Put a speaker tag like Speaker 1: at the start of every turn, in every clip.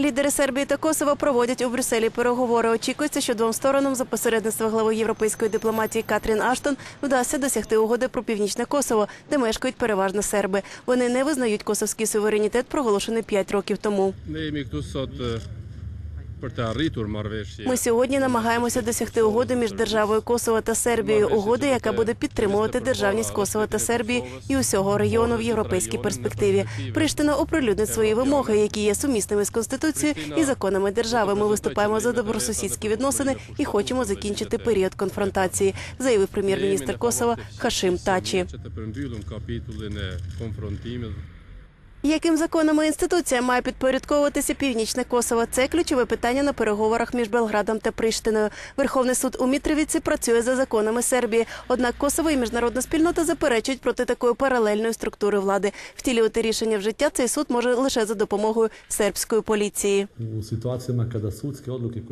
Speaker 1: Лідери Сербії та Косова проводять у Брюсселі переговори. Очікується, що двом сторонам за посередництва глави європейської дипломатії Катрін Аштон вдасться досягти угоди про північне Косово, де мешкають переважно серби. Вони не визнають косовський суверенітет, проголошений п'ять років тому. Ми сьогодні намагаємося досягти угоди між державою Косово та Сербією. Угоди, яка буде підтримувати державність Косова та Сербії і усього регіону в європейській перспективі. Приштина оприлюднить свої вимоги, які є сумісними з конституцією і законами держави. Ми виступаємо за добросусідські відносини і хочемо закінчити період конфронтації, заявив прем'єр-міністр Косова Хашим Тачі. Яким законам і інституціям має підпорядковуватися північне Косово? Це ключове питання на переговорах між Белградом та Приштиною. Верховний суд у Мітровіці працює за законами Сербії. Однак Косово і міжнародна спільнота заперечують проти такої паралельної структури влади. Втілювати рішення в життя цей суд може лише за допомогою сербської поліції.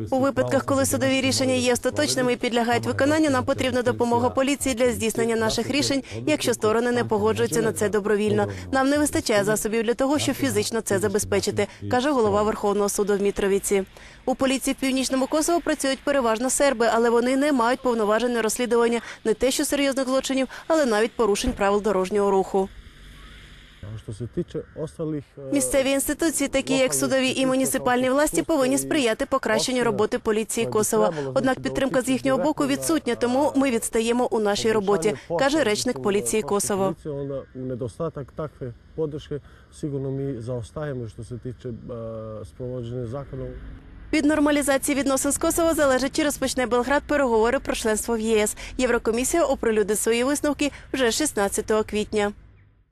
Speaker 1: У випадках, коли судові рішення є остаточними і підлягають виконанню, нам потрібна допомога поліції для здійснення наших рішень, якщо сторони не погоджуються на це добровільно. Нам не вистачає засобів для того, щоб фізично це забезпечити, каже голова Верховного суду в Мітровіці. У поліції в північному Косово працюють переважно серби, але вони не мають повноважень на розслідування не те, що серйозних злочинів, але навіть порушень правил дорожнього руху. Місцеві інституції, такі як судові і муніципальні власті, повинні сприяти покращенню роботи поліції Косова. Однак підтримка з їхнього боку відсутня, тому ми відстаємо у нашій роботі, каже речник поліції Косово.
Speaker 2: Nedostatak takve podrške sigurno mi zaostajemo što se tiče e, sprovođenja zakona.
Speaker 1: Від нормалізації відносин з Косово залежить, чи розпочне Белград переговори про членство в ЄС. Єврокомісія оприлюдить свої висновки вже 16 квітня.